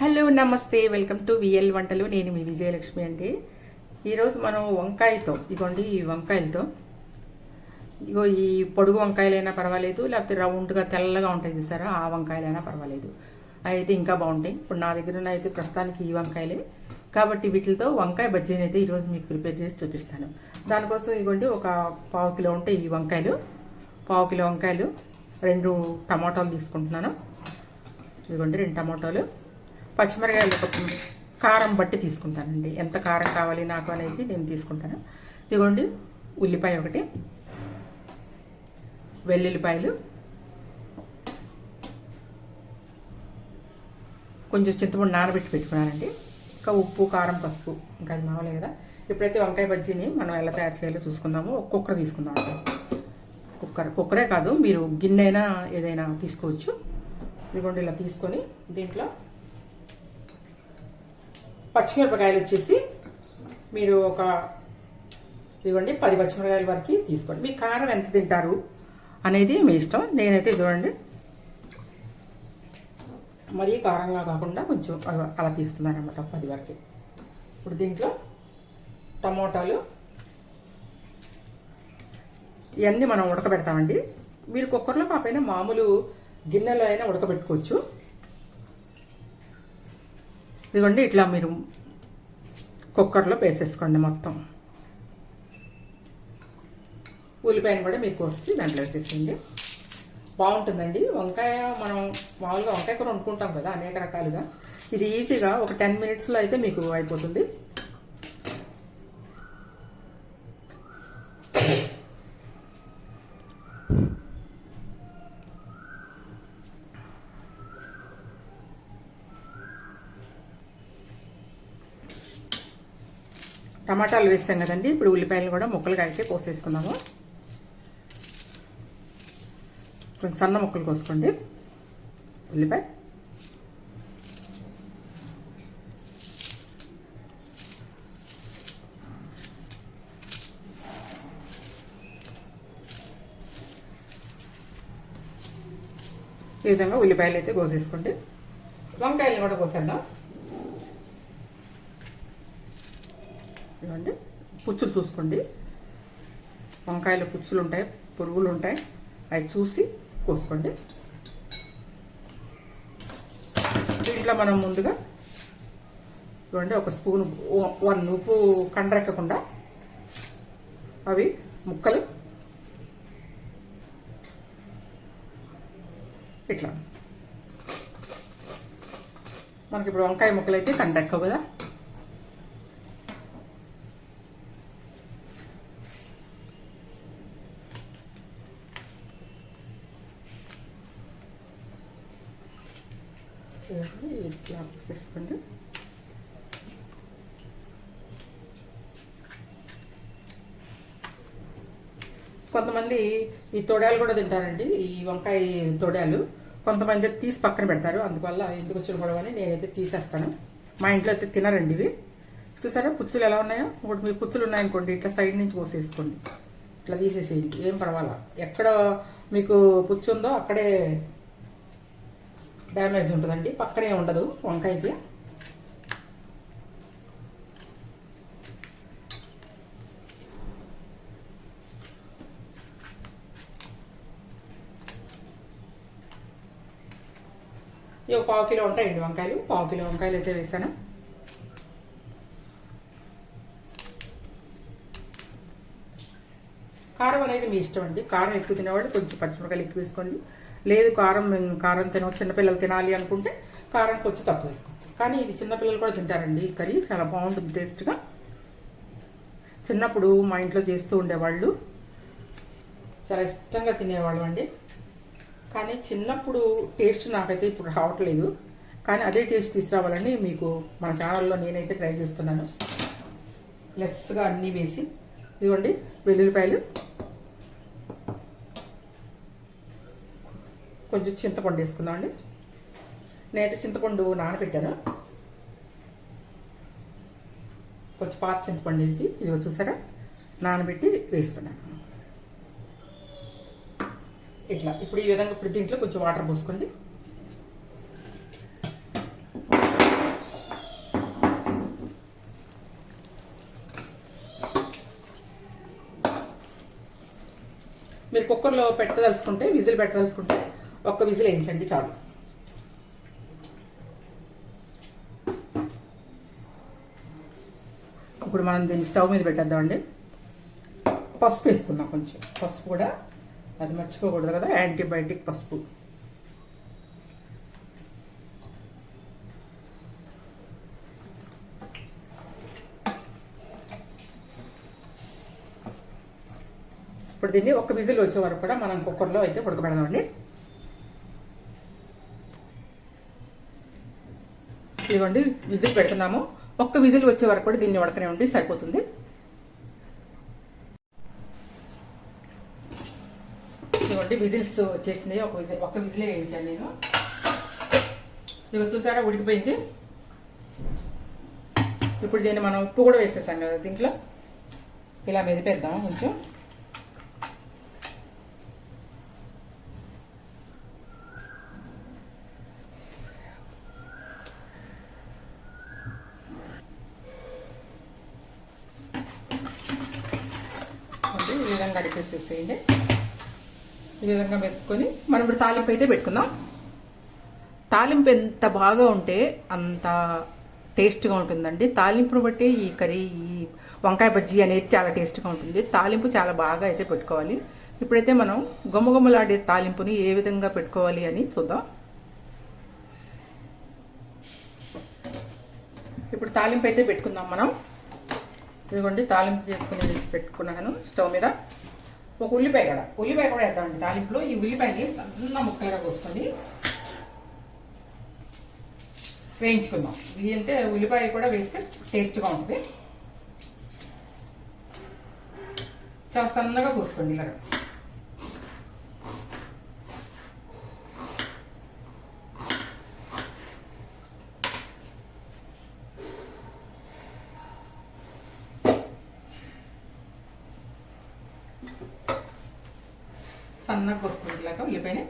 Hello నమస్తే. Welcome to VL వంటలు. నేను మీ విజయలక్ష్మి అండి. ఈరోజు మనం వంకాయతో ఇగోండి ఈ వంకాయలతో. ఇగో ఈ పొడుగు వంకాయలైనా పర్వాలేదు లేకపోతే రౌండ్గా తెల్లగా ఉంటాయి చూసారా? ఆ వంకాయలైనా పర్వాలేదు. అయితే ఇంకా బాగుంటాయి. ఇప్పుడు నా దగ్గర ఉన్న అయితే ప్రస్తుతానికి ఈ వంకాయలే. కాబట్టి వీటితో వంకాయ బజ్జీని అయితే ఈరోజు మీకు ప్రిపేర్ చేసి చూపిస్తాను. దానికోసం ఇగోండి ఒక పావు కిలో ఉంటాయి ఈ వంకాయలు. పావు కిలో వంకాయలు రెండు టమాటాలు తీసుకుంటున్నాను. ఇదిగోండి రెండు టమాటాలు. పచ్చిమిరకాయలు ఒక కారం బట్టి తీసుకుంటానండి. ఎంత కారం కావాలి నాకు అనేది నేను తీసుకుంటాను. ఇదిగోండి ఉల్లిపాయ ఒకటి వెల్లుల్లిపాయలు కొంచెం చింతపండు నానబెట్టి పెట్టుకున్నానండి. ఇంకా ఉప్పు కారం పసుపు ఇంకా అది మామూలే కదా. ఇప్పుడైతే వంకాయ బజ్జీని మనం ఎలా తయారు చేయాలో చూసుకుందాము. ఒక కుక్కర్ తీసుకుందాం కుక్కర్ కుక్కరే కాదు మీరు గిన్నె అయినా ఏదైనా తీసుకోవచ్చు. ఇదిగోండి ఇలా తీసుకొని దీంట్లో పచ్చిమిరపకాయలు వచ్చేసి మీరు ఒక ఇదిగోండి పది పచ్చిమిరపకాయల వరకు తీసుకోండి. మీ కారం ఎంత తింటారు అనేది మీ ఇష్టం. నేనైతే చూడండి. మరీ కారంగా కాకుండా కొంచెం అలా- అలా తీసుకున్నాను అనమాట పది వరకు. ఇప్పుడు దీంట్లో టమోటాలు ఇవన్నీ మనం ఉడకబెడతామండి. మీరు కుక్కర్లో కాకపోయినా మామూలు గిన్నెలో అయినా ఉడకబెట్టుకోవచ్చు. ఇదిగోండి ఇట్లా మీరు కుక్కర్లో వేసేసుకోండి మొత్తం. ఉల్లిపాయను కూడా మీకు వస్తే దాంట్లో వేసేసేయండి. బాగుంటుందండి. వంకాయ మనం మామూలుగా వంకాయ కూర వండుకుంటాం కదా అనేక రకాలుగా. ఇది ఈజీగా ఒక టెన్ మినిట్స్లో అయితే మీకు అయిపోతుంది. టమాటాలు వేస్తాం కదండి. ఇప్పుడు ఉల్లిపాయలు కూడా ముక్కలుగా అయితే కోసేసుకున్నాము కొంచెం సన్న ముక్కలు కోసుకోండి. ఉల్లిపాయ. ఈ విధంగా ఉల్లిపాయలు అయితే కోసేసుకోండి. వంకాయలు కూడా కోసేద్దాం. ఇవ్వండి. పుచ్చులు చూసుకోండి. వంకాయలు పుచ్చులు ఉంటాయి పురుగులు ఉంటాయి అవి చూసి కోసుకోండి. దీంట్లో మనం ముందుగా ఇవ్వండి ఒక స్పూన్ వన్ ఉప్పు కండరెక్కకుండా అవి ముక్కలు ఇట్లా. మనకి ఇప్పుడు వంకాయ ముక్కలు అయితే కండ్రెక్కవు కదా ఇవన్నీ ఇట్లా చేసుకోండి కొంతమంది ఈ తొడాలు కూడా తింటారండి ఈ వంకాయ తొడాలు. కొంతమంది అయితే తీసి పక్కన పెడతారు అందువల్ల ఎందుకు వచ్చిన గొడవ అని నేనైతే తీసేస్తాను. మా ఇంట్లో అయితే తినరండి ఇవి. చూసారా పుచ్చులు ఎలా ఉన్నాయో? ఒకటి మీ పుచ్చులు ఉన్నాయనుకోండి ఇట్లా సైడ్ నుంచి కోసేసుకోండి. ఇట్లా తీసేసేయండి ఏం పర్వాలా? ఎక్కడ మీకు పుచ్చు ఉందో అక్కడే డ్యామేజ్ ఉంటుందండి పక్కనే ఉండదు వంకాయకి. ఇవి పావు కిలో ఉంటాయండి వంకాయలు పావు కిలో వంకాయలు అయితే వేసాను కారం అనేది మీ ఇష్టం అండి. కారం ఎక్కువ తినేవాళ్ళు కొంచెం పచ్చిమిరకాయలు ఎక్కువ వేసుకోండి. లేదు కారం మేము కారం తిన చిన్నపిల్లలు తినాలి అనుకుంటే కారం కొంచెం తక్కువ వేసుకోండి. కానీ ఇది చిన్నపిల్లలు కూడా తింటారండి. ఈ కర్రీ చాలా బాగుంటుంది టేస్ట్గా. చిన్నప్పుడు మా ఇంట్లో చేస్తూ ఉండేవాళ్ళు. చాలా ఇష్టంగా తినేవాళ్ళం అండి. కానీ చిన్నప్పుడు టేస్ట్ నాకైతే ఇప్పుడు రావట్లేదు. కానీ అదే టేస్ట్ తీసుకురావాలని మీకు మన ఛానల్లో నేనైతే ట్రై చేస్తున్నాను. లెస్గా అన్నీ వేసి ఇదిగోండి వెల్లుల్లిపాయలు. కొంచెం చింతపండు వేసుకుందాం అండి. నేనైతే చింతపండు నానబెట్టాను. కొంచెం పాత చింతపండు వేసి ఇదిగో చూసారా? నానబెట్టి వేస్తున్నాను. ఇట్లా. ఇప్పుడు ఈ విధంగా ఇప్పుడు దీంట్లో కొంచెం వాటర్ పోసుకోండి. మీరు కుక్కర్లో పెట్టదలుచుకుంటే విజిల్ పెట్టదలుచుకుంటే ఒక్క విజిల్ వేయించండి చాలు. ఇప్పుడు మనం దీన్ని స్టవ్ మీద పెట్టేద్దామండి పసుపు వేసుకుందాం కొంచెం. పసుపు కూడా అది మర్చిపోకూడదు కదా యాంటీబయాటిక్ పసుపు. ఇప్పుడు దీన్ని ఒక విజిల్ వచ్చే వరకు కూడా మనం కుక్కర్లో అయితే ఉడకబెడదామండి ఇదిగోండి విజిల్ పెడుతున్నాము. ఒక్క విజిల్ వచ్చే వరకు కూడా దీన్ని ఉడకనే ఉండి సరిపోతుంది. ఇదిగోండి విజిల్స్ వచ్చేసినాయి. ఒక విజిల్ ఒక విజిలే వేయించాను నేను. ఇదిగో చూసారా ఉడికిపోయింది. ఇప్పుడు దీన్ని మనం ఉప్పు కూడా వేసేసాం కదా దీంట్లో. ఇలా మెదిపేద్దాం కొంచెం ఉంది. ఈ విధంగా అడిపేసేసేయండి. ఈ విధంగా మెత్తుకొని మనం ఇప్పుడు తాలింపు అయితే పెట్టుకుందాం. తాలింపు ఎంత బాగా ఉంటే అంత టేస్ట్గా ఉంటుందండి. తాలింపును బట్టి ఈ కర్రీ ఈ వంకాయ బజ్జీ అనేది చాలా టేస్ట్గా ఉంటుంది. తాలింపు చాలా బాగా అయితే పెట్టుకోవాలి. ఇప్పుడైతే మనం గుమ్మగుమ్మలాడే తాలింపుని ఏ విధంగా పెట్టుకోవాలి అని చూద్దాం. ఇప్పుడు తాలింపు అయితే పెట్టుకుందాం మనం. ఇదిగోండి తాలింపు చేసుకుని పెట్టుకున్నాను స్టవ్ మీద. ఒక ఉల్లిపాయ కూడా ఉల్లిపాయ కూడా వేద్దామండి తాలింపులో. ఈ ఉల్లిపాయని సన్న ముక్కలుగా కోసుకొని వేయించుకుందాం. ఇవి అంటే ఉల్లిపాయ కూడా వేస్తే టేస్ట్గా ఉంటుంది. చాలా సన్నగా కోసుకోండి ఇలాగా సన్నగా కోసుకోండి అయిపోయినాయి.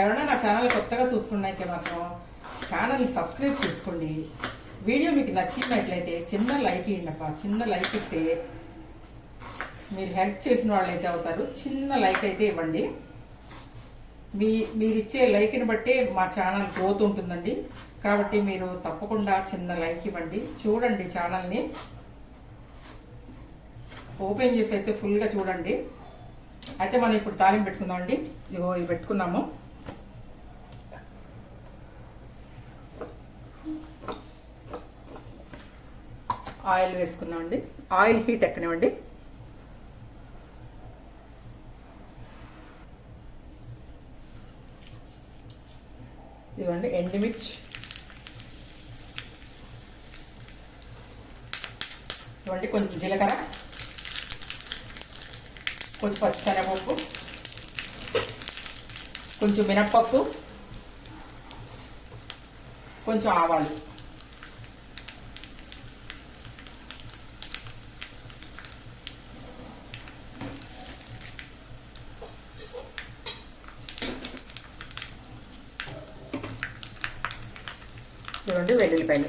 ఎవరైనా నా ఛానల్ కొత్తగా చూసుకున్నైతే మాత్రం ఛానల్ని సబ్స్క్రైబ్ చేసుకోండి. వీడియో మీకు నచ్చినట్లయితే చిన్న లైక్ ఇవ్వండి చిన్న లైక్ ఇస్తే మీరు హెల్ప్ చేసిన వాళ్ళు అయితే అవుతారు. చిన్న లైక్ అయితే ఇవ్వండి. మీ మీరు ఇచ్చే లైక్ని బట్టే మా ఛానల్ గ్రోత్ ఉంటుందండి. కాబట్టి మీరు తప్పకుండా చిన్న లైక్ ఇవ్వండి. చూడండి ఛానల్ని. ఓపెన్ చేసి అయితే ఫుల్గా చూడండి. అయితే మనం ఇప్పుడు తాలింపు పెట్టుకుందామండి. ఇగో ఇవి పెట్టుకున్నాము. ఆయిల్ వేసుకున్నామండి. ఆయిల్ హీట్ ఎక్కనివ్వండి. ఇదిగోండి ఇవ్వండి కొంచెం జీలకర్ర కొంచెం పచ్చిశనగపప్పు కొంచెం మినప్పప్పు కొంచెం ఆవాలు చూడండి వెల్లుల్లిపాయలు.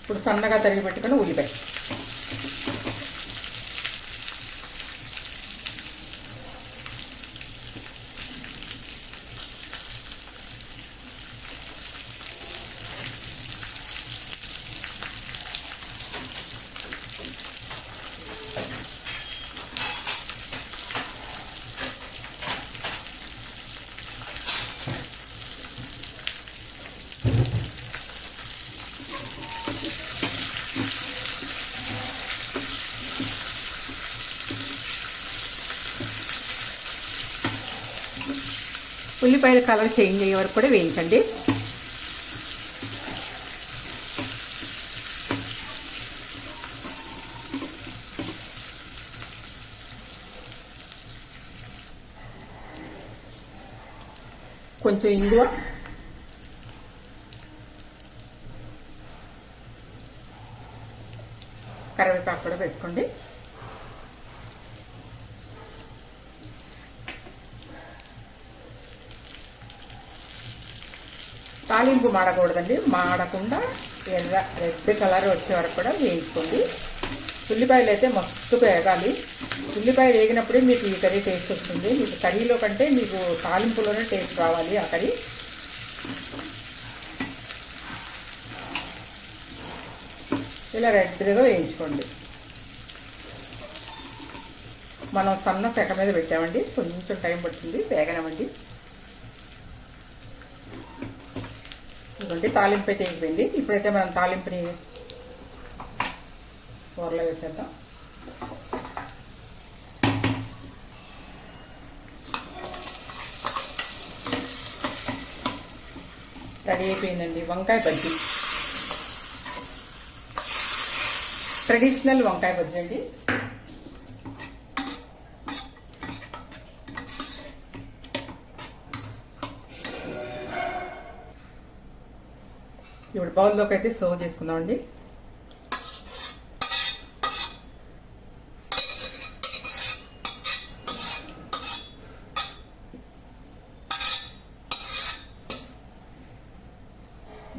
ఇప్పుడు సన్నగా తరిగి పెట్టుకుని ఉల్లిపాయ ఉల్లిపాయల కలర్ చేంజ్ అయ్యే వరకు కూడా వేయించండి. కొంచెం ఇంగువ వేసుకోండి తాలింపు మాడకూడదండి. మాడకుండా ఎర్ర రెడ్ కలర్ వచ్చే వరకు కూడా వేయించుకోండి. ఉల్లిపాయలు అయితే మస్తుగా వేగాలి. ఉల్లిపాయలు వేగినప్పుడే మీకు ఈ కర్రీ టేస్ట్ వస్తుంది. మీకు కర్రీలో కంటే మీకు తాలింపులోనే టేస్ట్ రావాలి ఆ కర్రీ. ఇలా రెడ్గా వేయించుకోండి. మనం సన్న సెక మీద పెట్టామండి. కొంచెం టైం పడుతుంది. వేగనమండి ఇదిగోండి తాలింపు అయితే అయిపోయింది. ఇప్పుడైతే మనం తాలింపుని కూరలో వేసేద్దాం. రెడీ అయిపోయిందండి. వంకాయ బజ్జీ. ట్రెడిషనల్ వంకాయ బజ్జీ అండి. బౌల్లోకి అయితే సర్వ్ చేసుకుందామండి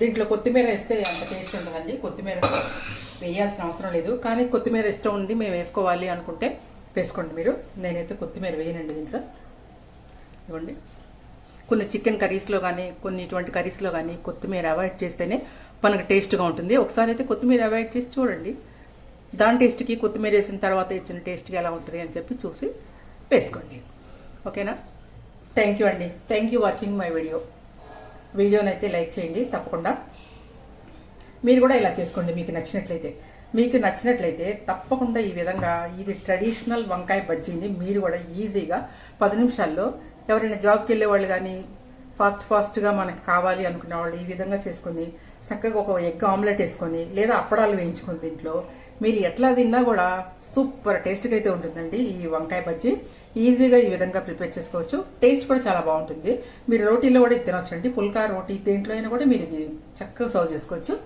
దీంట్లో కొత్తిమీర వేస్తే అంత టేస్ట్ ఉండదండి. కొత్తిమీర వేయాల్సిన అవసరం లేదు. కానీ కొత్తిమీర ఇష్టం ఉంది మేము వేసుకోవాలి అనుకుంటే వేసుకోండి మీరు. నేనైతే కొత్తిమీర వేయనండి దీంట్లో. ఇవ్వండి. కొన్ని చికెన్ కర్రీస్లో కానీ కొన్ని ఇటువంటి కర్రీస్లో కానీ కొత్తిమీర అవాయిడ్ చేస్తేనే మనకు టేస్ట్గా ఉంటుంది. ఒకసారి అయితే కొత్తిమీర అవాయిడ్ చేసి చూడండి. దాని టేస్ట్కి కొత్తిమీర వేసిన తర్వాత ఇచ్చిన టేస్ట్కి ఎలా ఉంటుంది అని చెప్పి చూసి వేసుకోండి. ఓకేనా? థ్యాంక్ యూ అండి. Thank you watching my video. వీడియోని అయితే లైక్ చేయండి. తప్పకుండా మీరు కూడా ఇలా చేసుకోండి. మీకు నచ్చినట్లయితే. మీకు నచ్చినట్లయితే తప్పకుండా ఈ విధంగా ఇది ట్రెడిషనల్ వంకాయ బజ్జీని మీరు కూడా ఈజీగా పది నిమిషాల్లో ఎవరైనా జాబ్కి వెళ్ళే వాళ్ళు కానీ ఫాస్ట్ ఫాస్ట్గా మనకు కావాలి అనుకునే వాళ్ళు ఈ విధంగా చేసుకుని చక్కగా ఒక ఎగ్ ఆమ్లెట్ వేసుకొని లేదా అప్పడాలు వేయించుకొని దీంట్లో మీరు ఎట్లా తిన్నా కూడా సూపర్ టేస్ట్గా అయితే ఉంటుందండి ఈ వంకాయ బజ్జీ. ఈజీగా ఈ విధంగా ప్రిపేర్ చేసుకోవచ్చు. టేస్ట్ కూడా చాలా బాగుంటుంది. మీరు రోటీలో కూడా ఇది తినొచ్చండి. పుల్కా రోటీ దేంట్లో అయినా కూడా మీరు ఇది చక్కగా సర్వ్ చేసుకోవచ్చు.